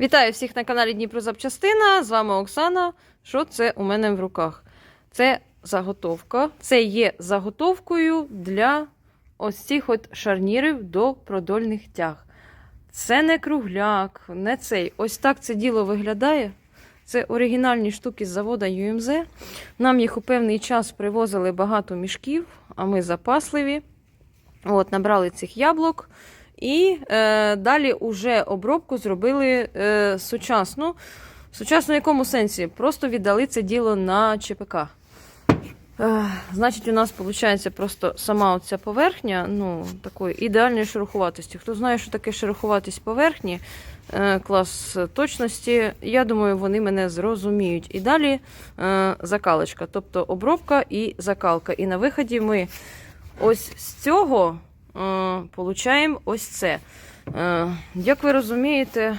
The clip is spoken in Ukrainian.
Вітаю всіх на каналі Дніпро Запчастина. З вами Оксана. Що це у мене в руках? Це заготовка. Це є заготовкою для ось цих от шарнірів до продольних тяг. Це не кругляк, не цей. Ось так це діло виглядає. Це оригінальні штуки з завода UMZ. Нам їх у певний час привозили багато мішків, а ми запасливі. От, набрали цих яблук. І е, далі уже обробку зробили е, сучасну. Сучасну в якому сенсі? Просто віддали це діло на ЧПК. Е, значить, у нас виходить просто сама оця поверхня ну, такої ідеальної шероховатості. Хто знає, що таке шероховатість поверхні, е, клас точності, я думаю, вони мене зрозуміють. І далі е, закалочка, тобто обробка і закалка. І на виході ми ось з цього получаємо ось це. Е, як ви розумієте,